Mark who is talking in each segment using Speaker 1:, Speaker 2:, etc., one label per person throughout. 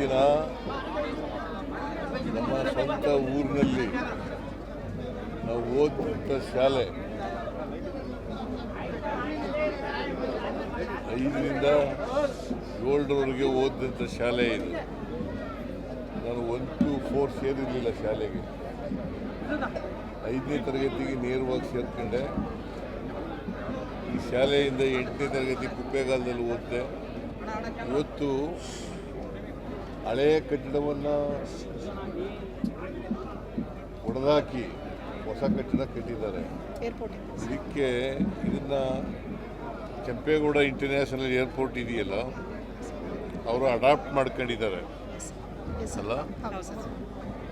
Speaker 1: ದಿನ ನಮ್ಮ ಸ್ವಂತ ಊರಿನಲ್ಲಿ ನಾವು ಓದಿದಂಥ ಶಾಲೆ ಐದರಿಂದ ಏಳರವರೆಗೆ ಓದಿದಂಥ ಶಾಲೆ ಇದು. ನಾನು ಒನ್ ಟು ಫೋರ್ ಸೇರಿರಲಿಲ್ಲ ಶಾಲೆಗೆ. ಐದನೇ ತರಗತಿಗೆ ನೇರವಾಗಿ ಸೇರ್ಕೊಂಡೆ. ಈ ಶಾಲೆಯಿಂದ ಎಂಟನೇ ತರಗತಿ ಕುಪ್ಪೇಗಾಲದಲ್ಲಿ ಓದಿದೆ. ಇವತ್ತು ಹಳೆಯ ಕಟ್ಟಡವನ್ನು ಒಡೆದಾಕಿ ಹೊಸ ಕಟ್ಟಡ ಕಟ್ಟಿದ್ದಾರೆ. ಇದಕ್ಕೆ ಇದನ್ನ ಕೆಂಪೇಗೌಡ ಇಂಟರ್ನ್ಯಾಷನಲ್ ಏರ್ಪೋರ್ಟ್ ಇದೆಯಲ್ಲ ಅವರು ಅಡಾಪ್ಟ್ ಮಾಡ್ಕೊಂಡಿದ್ದಾರೆ. ಅಲ್ಲ?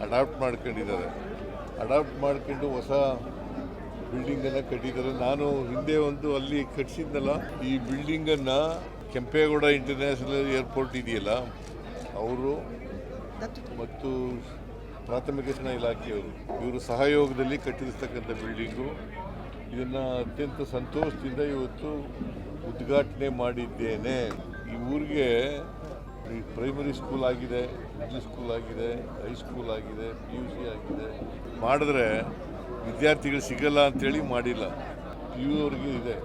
Speaker 1: ಅಡಾಪ್ಟ್ ಮಾಡ್ಕೊಂಡಿದ್ದಾರೆ. ಅಡಾಪ್ಟ್ ಮಾಡ್ಕೊಂಡು ಹೊಸ ಬಿಲ್ಡಿಂಗನ್ನು ಕಟ್ಟಿದ್ದಾರೆ. ನಾನು ಹಿಂದೆ ಒಂದು ಅಲ್ಲಿ ಕಟ್ಟಿಸಿದ್ನಲ್ಲ ಈ ಬಿಲ್ಡಿಂಗನ್ನು ಕೆಂಪೇಗೌಡ ಇಂಟರ್ನ್ಯಾಷನಲ್ ಏರ್ಪೋರ್ಟ್ ಇದೆಯಲ್ಲ ಅವರು ಮತ್ತು ಪ್ರಾಥಮಿಕ ಶಿಕ್ಷಣ ಇಲಾಖೆಯವರು. ಇವರು ಸಹಯೋಗದಲ್ಲಿ ಕಟ್ಟಿರ್ತಕ್ಕಂಥ ಬಿಲ್ಡಿಂಗು. ಇದನ್ನು ಅತ್ಯಂತ ಸಂತೋಷದಿಂದ ಇವತ್ತು ಉದ್ಘಾಟನೆ ಮಾಡಿದ್ದೇನೆ. ಈ ಊರಿಗೆ ಪ್ರೈಮರಿ ಸ್ಕೂಲ್ ಆಗಿದೆ ಮಿಡ್ಲ್ ಸ್ಕೂಲ್ ಆಗಿದೆ ಹೈಸ್ಕೂಲ್ ಆಗಿದೆ ಪಿ ಯು ಸಿ ಆಗಿದೆ. ಮಾಡಿದ್ರೆ ವಿದ್ಯಾರ್ಥಿಗಳು ಸಿಗಲ್ಲ ಅಂತೇಳಿ ಮಾಡಿಲ್ಲ. ಪಿ ಯು ಇದೆ.